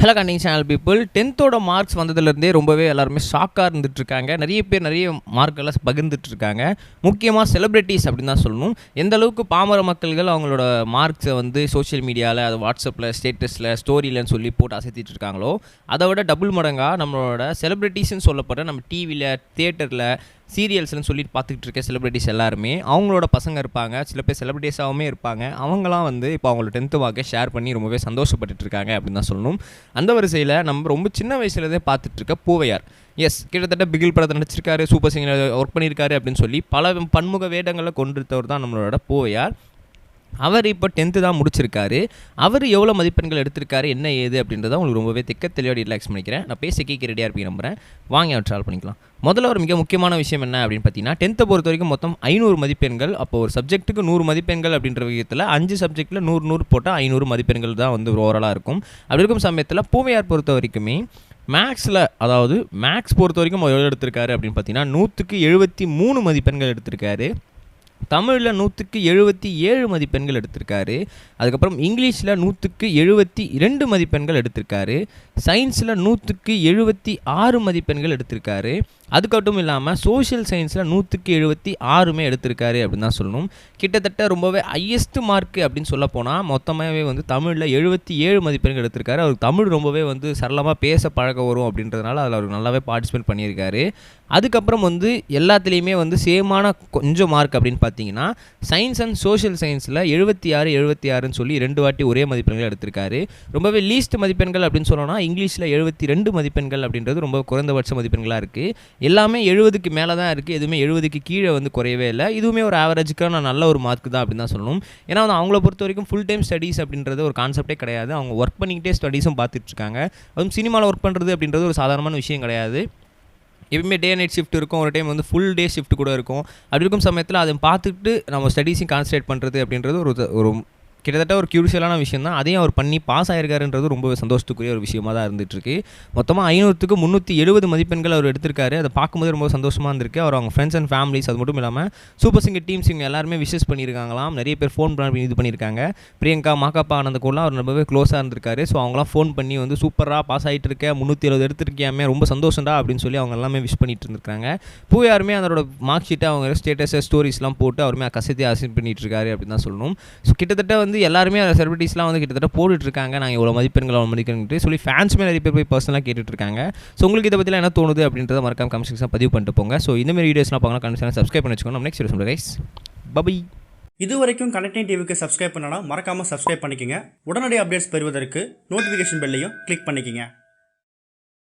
Hello கண்டிங் channel people டென்த்தோட marks வந்ததுலேருந்தே ரொம்பவே எல்லாருமே ஷாக்காக இருந்துட்டுருக்காங்க. நிறைய பேர் நிறைய மார்க்கெல்லாம் பகிர்ந்துட்டுருக்காங்க. முக்கியமாக செலிப்ரிட்டிஸ் அப்படின்னு தான் சொல்லணும். எந்த அளவுக்கு பாமர மக்கள்கள் அவங்களோட மார்க்ஸை வந்து சோஷியல் மீடியாவில் அது வாட்ஸ்அப்பில் ஸ்டேட்டஸில் ஸ்டோரியிலன்னு சொல்லி போட்டு அசைத்திட்டு இருக்காங்களோ அதை விட டபுள் மடங்காக நம்மளோட செலிப்ரிட்டிஸ்ன்னு சொல்லப்படுற நம்ம டிவியில் தியேட்டரில் சீரியல்ஸ்னு சொல்லிட்டு பார்த்துக்கிட்டு இருக்க செலிப்ரிட்டிஸ் எல்லாருமே அவங்களோட பசங்க இருப்பாங்க சில பேர் செலிப்ரிட்டிஸாகவுமே இருப்பாங்க. அவங்களாம் வந்து இப்போ அவங்களோட டென்த்து வாக்கை ஷேர் பண்ணி ரொம்பவே சந்தோஷப்பட்டுட்டு இருக்காங்க அப்படின்னு தான் சொல்லணும். அந்த வரிசையில் நம்ம ரொம்ப சின்ன வயசுலேருந்தே பார்த்துட்டு இருக்க பூவையார். எஸ் கிட்டத்தட்ட பிகில் படத்தை நடிச்சிருக்காரு சூப்பர் சிங்கர் ஒர்க் பண்ணியிருக்காரு அப்படின்னு சொல்லி பல பன்முக வேடங்களை கொண்டிருத்தவர் தான் நம்மளோட பூவையார். அவர் இப்போ டென்த்து தான் முடிச்சிருக்காரு. அவர் எவ்வளோ மதிப்பெண்கள் எடுத்திருக்காரு என்ன ஏது அப்படின்றத உங்களுக்கு ரொம்பவே திக்க தெளிவாக ரிலாக்ஸ் பண்ணிக்கிறேன். நான் பேச கேட்க ரெடியாக இருப்பீங்க நம்புறேன். வாங்க அவர் ட்ராவல் பண்ணிக்கலாம். முதல்ல ஒரு மிக முக்கியமான விஷயம் என்ன அப்படின்னு பார்த்தீங்கன்னா டென்த்தை பொறுத்த வரைக்கும் மொத்தம் ஐநூறு மதிப்பெண்கள். அப்போ ஒரு சப்ஜெக்ட்டுக்கு நூறு மதிப்பெண்கள் அப்படின்ற விதத்தில் அஞ்சு சப்ஜெக்ட்டில் நூறு நூறு போட்டால் ஐநூறு மதிப்பெண்கள் தான் வந்து ஓவராலாக இருக்கும். அப்படி இருக்கும் சமயத்தில் பூவையார் பொறுத்த வரைக்குமே மேக்ஸில் அதாவது மேக்ஸ் பொறுத்த வரைக்கும் எவ்வளோ எடுத்திருக்காரு அப்படின்னு பார்த்தீங்கன்னா நூற்றுக்கு எழுபத்தி மூணு மதிப்பெண்கள் எடுத்திருக்காரு. தமிழில் நூற்றுக்கு எழுபத்தி ஏழு மதிப்பெண்கள் எடுத்திருக்காரு. அதுக்கப்புறம் இங்கிலீஷில் நூற்றுக்கு எழுபத்தி இரண்டு மதிப்பெண்கள் எடுத்திருக்காரு. சயின்ஸில் நூற்றுக்கு எழுபத்தி ஆறு மதிப்பெண்கள் எடுத்திருக்காரு. அதுக்கட்டும் இல்லாமல் சோஷியல் சயின்ஸில் நூற்றுக்கு எழுபத்தி ஆறுமே எடுத்திருக்காரு அப்படின்னு தான் சொல்லணும். கிட்டத்தட்ட ரொம்பவே ஹையஸ்ட் மார்க் அப்படின்னு சொல்ல போனால் மொத்தமாகவே வந்து தமிழில் எழுபத்தி ஏழு மதிப்பெண்கள் எடுத்திருக்காரு. அவருக்கு தமிழ் ரொம்பவே வந்து சரளமாக பேச பழக வரும் அப்படின்றதுனால அதில் அவர் நல்லாவே பார்ட்டிசிபேட் பண்ணியிருக்காரு. அதுக்கப்புறம் வந்து எல்லாத்துலேயுமே வந்து சேமான கொஞ்சம் மார்க் அப்படின்னு பார்த்தீங்கன்னா பார்த்தீங்கன்னா சயின்ஸ் அண்ட் சோஷியல் சயின்ஸில் எழுபத்தி ஆறு எழுபத்தி ஆறுன்னு சொல்லி ரெண்டு வாட்டி ஒரே மதிப்பெண்கள் எடுத்திருக்காரு. ரொம்பவே லீஸ்ட் மதிப்பெண்கள் அப்படின்னு சொல்லணும்னா இங்கிலீஷில் எழுபத்தி ரெண்டு மதிப்பெண்கள் அப்படின்றது ரொம்ப குறைந்தபட்ச மதிப்பெண்களாக இருக்குது எல்லாமே எழுபதுக்கு மேலே தான் இருக்குது எதுவுமே எழுபதுக்கு கீழே வந்து குறையவே இல்லை. இதுவுமே ஒரு ஆவரேஜுக்கான நல்ல ஒரு மார்க் தான் அப்படின்னு தான் சொல்லணும். ஏன்னா வந்து அவங்கள பொறுத்த வரைக்கும் ஃபுல் டைம் ஸ்டடீஸ் அப்படின்றது ஒரு கான்செப்டே கிடையாது. அவங்க ஒர்க் பண்ணிக்கிட்டே ஸ்டடீஸும் பார்த்துட்டு இருக்காங்க. அதுவும் சினிமாவில் ஒர்க் பண்ணுறது அப்படின்றது ஒரு சாதாரணமான விஷயம் கிடையாது. எப்பவுமே டே நைட் ஷிஃப்ட் இருக்கும். ஒரு டைம் வந்து ஃபுல் டே ஷிஃப்ட் கூட இருக்கும். அப்படி இருக்கும் சமயத்தில் அதை பார்த்துட்டு நம்ம ஸ்டடீஸையும் கான்சன்ட்ரேட் பண்ணுறது அப்படின்றது ஒரு ஒரு கிட்டத்தட்ட ஒரு க்யூரிஷியலான விஷயம் தான் அதையும் அவர் பண்ணி பாஸ் ஆயிருக்காருன்றது ரொம்ப சந்தோஷத்துக்குரிய ஒரு விஷயமாக தான் இருந்துகிட்ருக்கு மொத்தமாக ஐநூறுத்துக்கு முந்நூற்றி எழுபது மதிப்பெண்கள் அவர் எடுத்திருக்காரு. அதை பார்க்கும்போது ரொம்ப சந்தோஷமாக இருந்திருக்கு. அவர் அவங்க ஃப்ரெண்ட்ஸ் அண்ட் ஃபேமிலிஸ் அது மட்டும் இல்லாமல் சூப்பர் சிங்கர் டீம்ஸ் இவங்க எல்லாருமே விஷஸ் பண்ணியிருக்காங்களாம். நிறைய பேர் ஃபோன் பண்ணி இது பண்ணியிருக்காங்க. பிரியங்கா மாக்காப்பா ஆனந்த கூடலாம் அவர் ரொம்பவே க்ளோஸாக இருந்திருக்காரு. ஸோ அவங்களாம் ஃபோன் பண்ணி வந்து சூப்பராக பாஸ் ஆகிட்டு இருக்க முந்நூற்றி எழுபது எடுத்திருக்கியாமே ரொம்ப சந்தோஷம்டா அப்படின்னு சொல்லி அவங்க எல்லாமே விஷ் பண்ணிட்டு இருந்திருக்காங்க. பூ யாருமே அதோட மார்க் ஷீட்டை அவங்க ஸ்டேட்டஸ் ஸ்டோரிஸ்லாம் போட்டு அவருமே கசத்தி அசைன் பண்ணிட்டு இருக்காரு அப்படின்னு தான் சொல்லணும். ஸோ கிட்டத்தட்ட வந்து எல்லாருமே அந்த செலிபிரிட்டிஸ்லாம் வந்து கிட்டத்தட்ட போட்டுட்ருக்காங்க. நாங்கள் இவ்வளோ மதிப்பெண்கள் அவ்வளோ மதிப்பெண்ட்டு சொல்லி ஃபேன்ஸுமே நிறைய பேர் போய் பர்சனலாக கேட்டுட்ருக்காங்க. ஸோ உங்களுக்கு இதை பற்றிலாம் என்ன தோணுது அப்படின்றத மறக்காம கமெண்ட் பதிவு பண்ணிட்டு போங்க. ஸோ இந்த மாதிரி வீடியோஸ்லாம் பார்க்கலாம் கண்டிப்பாக சப்ஸ்கிரைப் பண்ணி வச்சுக்கோங்க. நம்ம நெக்ஸ்ட் வீடியோ கைஸ் பபை இது வரைக்கும் கனெக்டிங் டிவிக்கு சப்ஸ்கிரைப் பண்ணனா மறக்காமல் சப்ஸ்கிரைப் பண்ணிக்கங்க. உடனடி அப்டேட்ஸ் பெறுவதற்கு நோட்டிஃபிகேஷன் பெல்லையும் கிளிக் பண்ணிக்கங்க.